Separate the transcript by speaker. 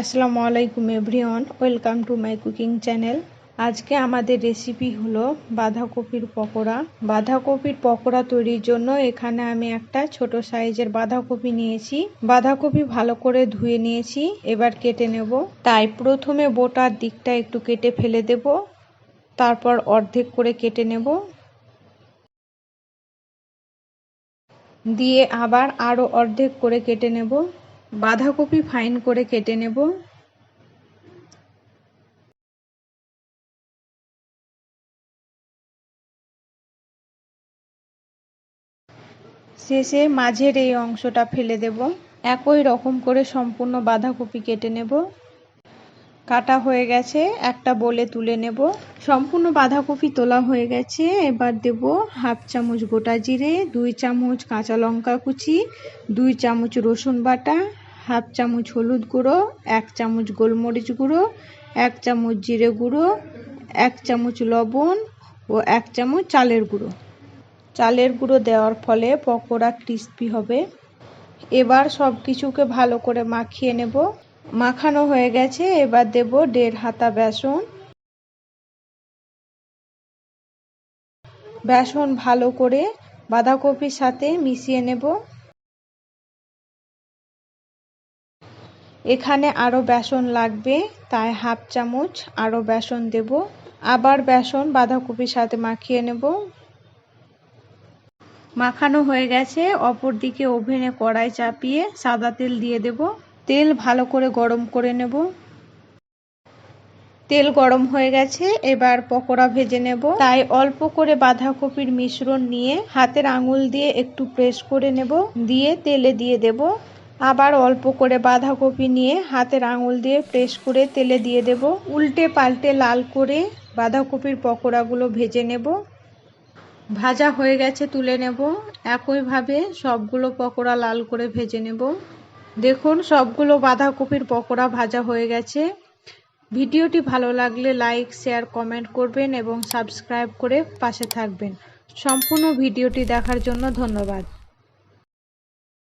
Speaker 1: আসসালামু আলাইকুম everyone, welcome to my cooking channel. আজকে আমাদের রেসিপি হলো বাঁধাকপির পকোড়া। বাঁধাকপির পকোড়া তৈরির জন্য এখানে আমি একটা ছোট সাইজের বাঁধাকপি নিয়েছি। বাঁধাকপি ভালো করে ধুয়ে নিয়েছি, এবার কেটে নেব। তাই প্রথমে বোটার দিকটা একটু কেটে ফেলে দেব, তারপর অর্ধেক করে কেটে নেব। দিয়ে আবার আরও অর্ধেক করে কেটে নেব। বাঁধাকপি ফাইন করে কেটে নেব। শেষে মাঝের এই অংশটা ফেলে দেব। একই রকম করে সম্পূর্ণ বাঁধাকপি কেটে নেব। কাটা হয়ে গেছে, একটা বলে তুলে নেব। সম্পূর্ণ বাঁধাকপি তোলা হয়ে গেছে। এবার দেব হাফ চামচ গোটা জিরে, দুই চামচ কাঁচা লঙ্কা কুচি, দুই চামচ রসুন বাটা হাফ চামচ হলুদ গুঁড়ো, এক চামচ গোলমরিচ গুঁড়ো, এক চামচ জিরে গুঁড়ো, এক চামচ লবণ ও এক চামচ চালের গুঁড়ো। চালের গুঁড়ো দেওয়ার ফলে পকোড়া ক্রিস্পি হবে। এবার সব কিছুকে ভালো করে মাখিয়ে নেব। মাখানো হয়ে গেছে, এবার দেব দেড় হাতা বেসন। বেসন ভালো করে বাঁধাকপির সাথে মিশিয়ে নেব। এখানে আরও বেসন লাগবে, তাই হাফ চামচ আরও বেসন দেব। আবার বেসন বাঁধাকপির সাথে মাখিয়ে নেব। মাখানো হয়ে গেছে, অপর দিকে ওভেনে কড়াই চাপিয়ে সাদা তেল দিয়ে দেব। তেল ভালো করে গরম করে নেব। তেল গরম হয়ে গেছে, এবার পকোড়া ভেজে নেব। তাই অল্প করে বাঁধাকপির মিশ্রণ নিয়ে হাতের আঙুল দিয়ে একটু প্রেস করে নেব। দিয়ে তেলে দিয়ে দেব। আবার অল্প করে বাঁধাকপি নিয়ে হাতের আঙুল দিয়ে প্রেস করে তেলে দিয়ে দেব। উল্টে পাল্টে লাল করে বাঁধাকপির পকোড়াগুলো ভেজে নেব। ভাজা হয়ে গেছে তুলে নেব। একইভাবে সবগুলো পকোড়া লাল করে ভেজে নেব। দেখুন, সবগুলো বাঁধাকপির পকোড়া ভাজা হয়ে গেছে। ভিডিওটি ভালো লাগলে লাইক, শেয়ার, কমেন্ট করবেন এবং সাবস্ক্রাইব করে পাশে থাকবেন। সম্পূর্ণ ভিডিওটি দেখার জন্য ধন্যবাদ।